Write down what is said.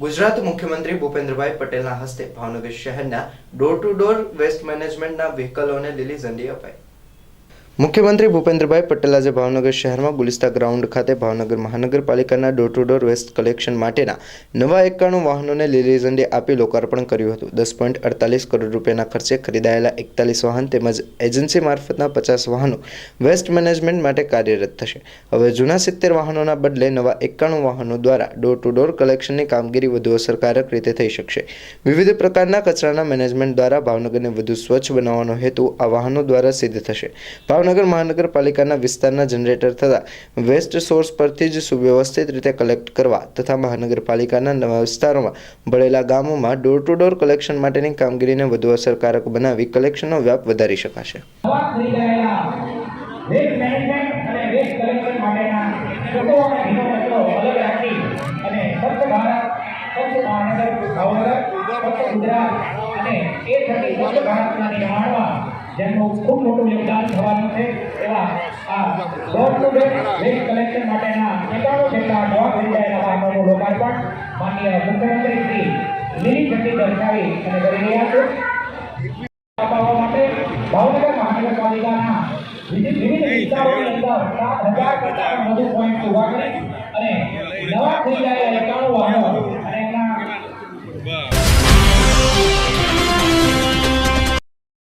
ગુજરાત મુખ્યમંત્રી ભૂપેન્દ્રભાઈ પટેલના હસ્તે ભાવનગર શહેરના ડોર ટુ ડોર વેસ્ટ મેનેજમેન્ટના વ્હીકલોને લીલી ઝંડી અપાઈ. મુખ્યમંત્રી ભૂપેન્દ્રભાઈ પટેલ આજે ભાવનગર શહેરમાં ગુલિસ્તા ગ્રાઉન્ડ ખાતે ભાવનગર મહાનગરપાલિકાના door to door waste collection માટેના નવા એકાણું વાહનોને લીલી ઝંડી આપી લોકાર્પણ કર્યું હતું. દસ પોઈન્ટ અડતાલીસ કરોડ રૂપિયાના ખર્ચે ખરીદાયેલા એકતાલીસ વાહન તેમજ એજન્સી મારફતના પચાસ વાહનો વેસ્ટ મેનેજમેન્ટ માટે કાર્યરત થશે. હવે જૂના સિત્તેર વાહનોના બદલે નવા એકાણું વાહનો દ્વારા ડોર ટુ ડોર કલેક્શનની કામગીરી વધુ અસરકારક રીતે થઈ શકશે. વિવિધ પ્રકારના કચરાના મેનેજમેન્ટ દ્વારા ભાવનગરને વધુ સ્વચ્છ બનાવવાનો હેતુ આ વાહનો દ્વારા સિદ્ધ થશે. ભાવનગર મહાનગરપાલિકાના વિસ્તારના જનરેટર થતા વેસ્ટ સોર્સ પરથી જ સુવ્યવસ્થિત રીતે કલેક્ટ કરવા તથા મહાનગરપાલિકાના નવા વિસ્તારોમાં ભળેલા ગામોમાં ડોર ટુ ડોર કલેક્શન માટેની કામગીરીને વધુ અસરકારક બનાવી કલેક્શનનો વ્યાપ વધારી શકાશે. ભાવનગર અને એ થકી ભારતના નિર્માણમાં જેમનું ખૂબ મોટું યોગદાન થવાનું છે, એવા આ door to door waste collection માટેના એકાણો જેટલા ડોર ખરીદાયેલા વાહનોનું લોકાર્પણ. માનનીય મુખ્યમંત્રી શ્રી લીલી ઝંડી દર્શાવી અને કરી રહ્યા છે. અપાવવા માટે ભાવનગર મહાનગરપાલિકાના વિવિધ વિવિધ વિસ્તારોની અંદર સાત હજાર કરતા વધુ પોઈન્ટ ઊભા કરી